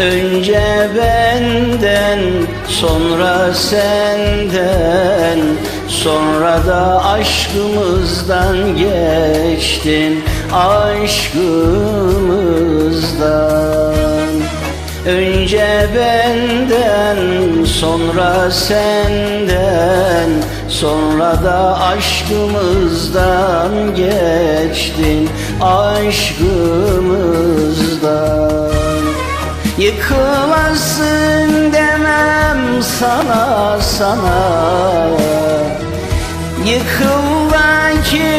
Önce benden sonra senden Sonra da aşkımızdan geçtin Aşkımızdan. Önce benden sonra senden Sonra da aşkımızdan geçtin Aşkımızdan Yıkılasın demem sana sana. Yıkıla ki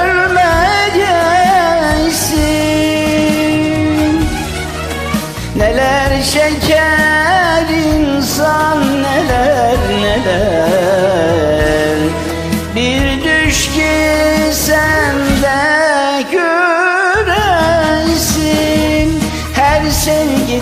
ölmeyeceksin Neler çeker insan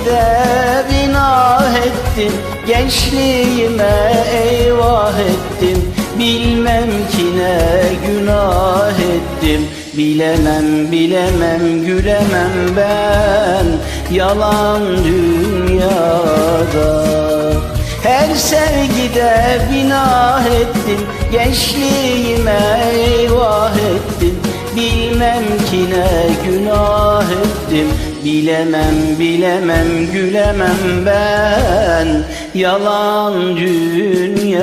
sevgide binah ettim Gençliğime eyvah ettim Bilmem ki ne günah ettim. Bilemem bilemem gülemem ben. Yalan dünyada. Her sevgide binah ettim Gençliğime eyvah ettim Bilmem ki ne günah ettim. Bilemem bilemem gülemem ben. Yalan dünyada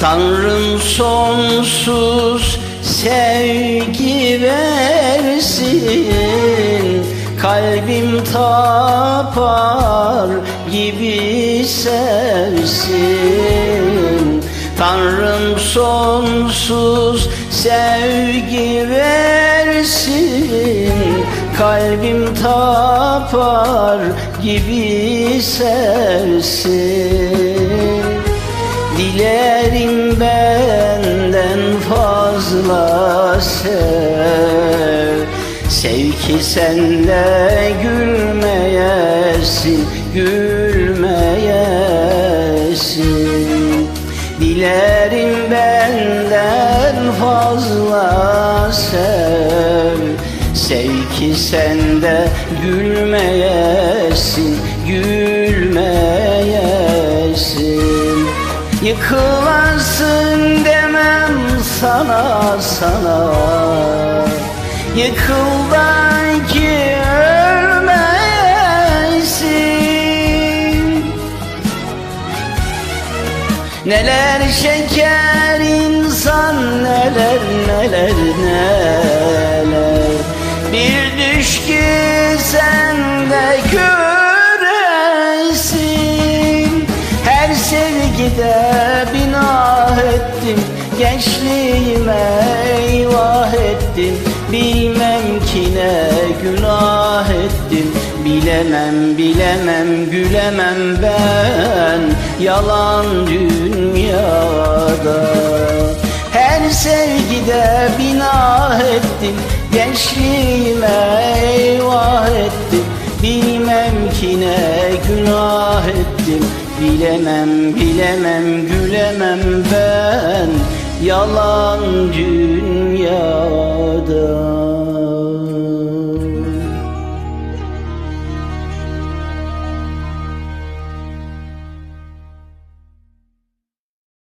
Tanrım sonsuz sevgi versin Kalbim tapar gibi sevsin Tanrım sonsuz sevgi versin Kalbim tapar gibi sevsin Dilerim benden fazla sev. Sev ki sen de gülmeyesin Gülmeyesin. Dilerim benden fazla sev. Sev ki sen de gülmeyesin Yıkılasın demem sana sana. Yıkıldan ki ölmesin Neler çeker insan neler neler neler. Bir düş ki sen de göresin sevgide binah ettim Gençliğime eyvah ettim. Bilmem ki ne günah ettim Bilemem bilemem gülemem ben. Yalan dünyada Her sevgide binah ettim. Gençliğime eyvah ettim Bilmem ki ne günah ettim Bilemem bilemem gülemem ben Yalan dünyada.